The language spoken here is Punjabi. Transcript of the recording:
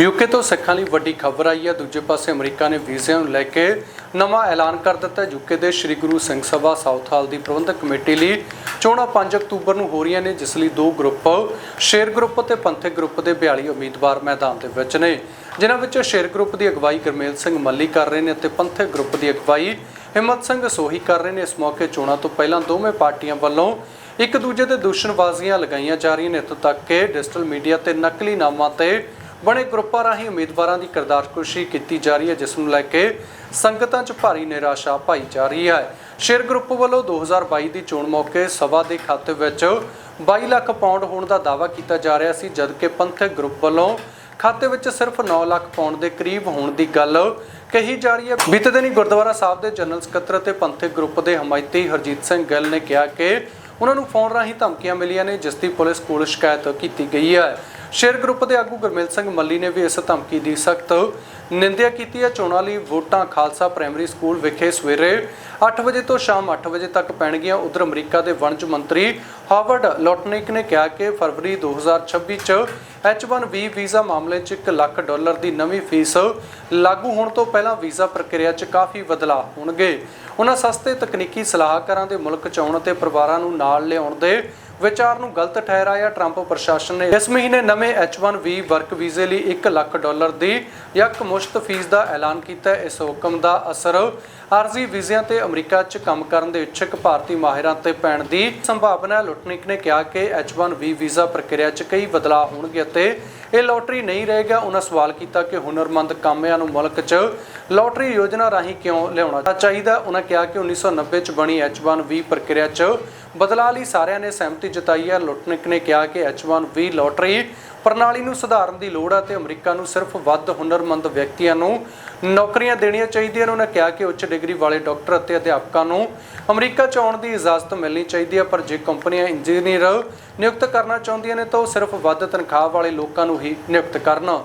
ਯੂਕੇ ਤੋਂ ਸਿੱਖਾਂ ਲਈ ਵੱਡੀ ਖਬਰ ਆਈ ਹੈ। ਦੂਜੇ ਪਾਸੇ ਅਮਰੀਕਾ ਨੇ ਵੀਜ਼ਿਆਂ ਨੂੰ ਲੈ ਕੇ ਨਵਾਂ ਐਲਾਨ ਕਰ ਦਿੱਤਾ। ਹੈ ਯੂਕੇ ਦੇ ਸ੍ਰੀ ਗੁਰੂ ਸਿੰਘ ਸਭਾ ਸਾਊਥ ਹਾਲ ਦੀ ਪ੍ਰਬੰਧਕ ਕਮੇਟੀ ਲਈ ਚੋਣਾਂ 5 ਅਕਤੂਬਰ ਨੂੰ ਹੋ ਰਹੀਆਂ ਨੇ, ਜਿਸ ਲਈ ਦੋ ਗਰੁੱਪ, ਸ਼ੇਰ ਗਰੁੱਪ ਅਤੇ ਪੰਥਕ ਗਰੁੱਪ ਦੇ 42 ਉਮੀਦਵਾਰ ਮੈਦਾਨ ਦੇ ਵਿੱਚ ਨੇ। ਜਿਨ੍ਹਾਂ ਵਿੱਚੋਂ ਸ਼ੇਰ ਗਰੁੱਪ ਦੀ ਅਗਵਾਈ ਗੁਰਮੇਲ ਸਿੰਘ ਮੱਲੀ ਕਰ ਰਹੇ ਨੇ ਅਤੇ ਪੰਥਕ ਗਰੁੱਪ ਦੀ ਅਗਵਾਈ ਹਿੰਮਤ ਸਿੰਘ ਸੋਹੀ ਕਰ ਰਹੇ ਨੇ। ਇਸ ਮੌਕੇ ਚੋਣਾਂ ਤੋਂ ਪਹਿਲਾਂ ਦੋਵੇਂ ਪਾਰਟੀਆਂ ਵੱਲੋਂ ਇੱਕ ਦੂਜੇ ਤੇ ਦੂਸ਼ਣਬਾਜ਼ੀਆਂ ਲਗਾਈਆਂ ਜਾ ਰਹੀਆਂ ਨੇ। ਇੱਥੋਂ ਤੱਕ ਕਿ ਡਿਜੀਟਲ ਮੀਡੀਆ ਤੇ ਨਕਲੀ ਨਾਮਾਂ ਤੇ ਬਣੇ ਗਰੁੱਪਾਂ ਰਾਹੀਂ ਉਮੀਦਵਾਰਾਂ ਦੀ ਕਿਰਦਾਰਕੁਸ਼ੀ ਕੀਤੀ ਜਾ ਰਹੀ ਹੈ, ਜਿਸ ਨੂੰ ਲੈ ਕੇ ਸੰਗਤਾਂ 'ਚ ਭਾਰੀ ਨਿਰਾਸ਼ਾ ਪਾਈ ਜਾ ਰਹੀ ਹੈ। ਸ਼ੇਰ ਗਰੁੱਪ ਵੱਲੋਂ 2022 ਦੀ ਚੋਣ ਮੌਕੇ ਸਭਾ ਦੇ ਖਾਤੇ ਵਿੱਚ 22 ਲੱਖ ਪਾਉਂਡ ਹੋਣ ਦਾ ਦਾਅਵਾ ਕੀਤਾ ਜਾ ਰਿਹਾ ਸੀ, ਜਦਕਿ ਪੰਥਕ ਗਰੁੱਪ ਵੱਲੋਂ ਖਾਤੇ ਵਿੱਚ ਸਿਰਫ 9 ਲੱਖ ਪਾਉਂਡ ਦੇ ਕਰੀਬ ਹੋਣ ਦੀ ਗੱਲ ਕਹੀ ਜਾ ਰਹੀ ਹੈ। ਬੀਤੇ ਦਿਨੀ ਗੁਰਦੁਆਰਾ ਸਾਹਿਬ ਦੇ ਜਨਰਲ ਸਕੱਤਰ ਅਤੇ ਪੰਥਕ ਗਰੁੱਪ ਦੇ ਹਮਾਇਤੀ ਹਰਜੀਤ ਸਿੰਘ ਗਿੱਲ ਨੇ ਕਿਹਾ ਕਿ ਉਹਨਾਂ ਨੂੰ ਫੋਨ ਰਾਹੀਂ ਧਮਕੀਆਂ ਮਿਲੀਆਂ ਨੇ, ਜਿਸ ਦੀ ਪੁਲਿਸ ਕੋਲ ਸ਼ਿਕਾਇਤ ਕੀਤੀ ਗਈ ਹੈ। ਸ਼ੇਰ ਗਰੁੱਪ ਦੇ ਆਗੂ ਗੁਰਮੇਲ ਸਿੰਘ ਮੱਲੀ ਨੇ ਵੀ ਇਸ ਧਮਕੀ ਦੀ ਸਖਤ ਨਿੰਦਿਆ ਕੀਤੀ ਹੈ। ਚੋਣਾਂ ਲਈ ਵੋਟਾਂ ਖਾਲਸਾ ਪ੍ਰਾਇਮਰੀ ਸਕੂਲ ਵਿਖੇ ਸਵੇਰੇ 8 ਵਜੇ ਤੋਂ ਸ਼ਾਮ 8 ਵਜੇ ਤੱਕ ਪੈਣਗੀਆਂ। ਉਧਰ ਅਮਰੀਕਾ ਦੇ ਵਣਜ ਮੰਤਰੀ ਹਾਰਵਰਡ ਲੋਟਨਿਕ ਨੇ ਕਿਹਾ ਕਿ ਫਰਵਰੀ 2026 ਚ H1B ਵੀਜ਼ਾ ਮਾਮਲੇ 'ਚ 1 ਲੱਖ ਡਾਲਰ ਦੀ ਨਵੀਂ ਫੀਸ ਲਾਗੂ ਹੋਣ ਤੋਂ ਪਹਿਲਾਂ ਵੀਜ਼ਾ ਪ੍ਰਕਿਰਿਆ 'ਚ ਕਾਫੀ ਬਦਲਾਅ ਹੋਣਗੇ। ਉਹਨਾਂ ਸਸਤੇ ਤਕਨੀਕੀ ਸਲਾਹਕਾਰਾਂ ਦੇ ਮੁਲਕ 'ਚ ਆਉਣ ਅਤੇ ਪਰਿਵਾਰਾਂ ਨੂੰ ਨਾਲ ਲਿਆਉਣ ਦੇ ਵਿਚਾਰ ਨੂੰ ਗਲਤ ਠਹਿਰਾਇਆ ਟਰੰਪ ਪ੍ਰਸ਼ਾਸਨ ਨੇ। ਇਸ ਮਹੀਨੇ ਨਵੇਂ H1B ਵਰਕ ਵੀਜ਼ੇ ਲਈ 1 ਲੱਖ ਡਾਲਰ ਦੀ ਇੱਕ ਫੀਸ ਦਾ ਐਲਾਨ ਕੀਤਾ ਇਸ ਹੁਕਮ ਦਾ ਅਸਰ ਆਰਜ਼ੀ ਵੀਜ਼ਿਆਂ ਤੇ ਅਮਰੀਕਾ 'ਚ ਕੰਮ ਕਰਨ ਦੇ ਇੱਛੁਕ ਭਾਰਤੀ ਮਾਹਿਰਾਂ ਤੇ ਪੈਣ ਦੀ ਸੰਭਾਵਨਾ, ਲੁਟਨਿਕ ਨੇ ਕਿਹਾ ਕਿ H1B ਵੀਜ਼ਾ ਪ੍ਰਕਿਰਿਆ 'ਚ ਕਈ ਬਦਲਾਅ ਹੋਣਗੇ ਅਤੇ ਇਹ ਲੋਟਰੀ ਨਹੀਂ ਰਹੇਗਾ ਉਹਨਾਂ ਸਵਾਲ ਕੀਤਾ ਕਿ ਹੁਨਰਮੰਦ ਕਾਮਿਆਂ ਨੂੰ ਮੁਲਕ 'ਚ ਲੋਟਰੀ ਯੋਜਨਾ ਰਾਹੀਂ ਕਿਉਂ ਲਿਆਉਣਾ ਚਾਹੀਦਾ? ਉਹਨਾਂ ਕਿਹਾ ਕਿ 1990 'ਚ ਬਣੀ H1B ਪ੍ਰਕਿਰਿਆ 'ਚ ਬਦਲਾਅ ਲਈ ਸਾਰਿਆਂ ਨੇ ਸਹਿਮਤੀ ਜਤਾਈ ਹੈ। ਲੁਟਨਿਕ ਨੇ ਕਿਹਾ ਕਿ H1B ਲੋਟਰੀ ਪ੍ਰਣਾਲੀ ਨੂੰ ਸੁਧਾਰਨ ਦੀ ਲੋੜ ਹੈ ਤੇ ਅਮਰੀਕਾ ਨੂੰ ਸਿਰਫ ਵੱਧ ਹੁਨਰਮੰਦ ਵਿਅਕਤੀਆਂ ਨੂੰ ਨੌਕਰੀਆਂ ਦੇਣੀਆਂ ਚਾਹੀਦੀਆਂ ਨੇ। ਉਹਨਾਂ ਕਿਹਾ ਕਿ ਉੱਚ ਡਿਗਰੀ ਵਾਲੇ ਡਾਕਟਰ ਅਤੇ ਅਧਿਆਪਕਾਂ ਨੂੰ ਅਮਰੀਕਾ 'ਚ ਆਉਣ ਦੀ ਇਜਾਜ਼ਤ ਮਿਲਣੀ ਚਾਹੀਦੀ ਹੈ, ਪਰ ਜੇ ਕੰਪਨੀਆਂ ਇੰਜੀਨੀਅਰ ਨਿਯੁਕਤ ਕਰਨਾ ਚਾਹੁੰਦੀਆਂ ਨੇ ਤਾਂ ਉਹ ਸਿਰਫ ਵੱਧ ਤਨਖਾਹ ਵਾਲੇ ਲੋਕਾਂ ਨੂੰ ਹੀ ਨਿਯੁਕਤ ਕਰਨ।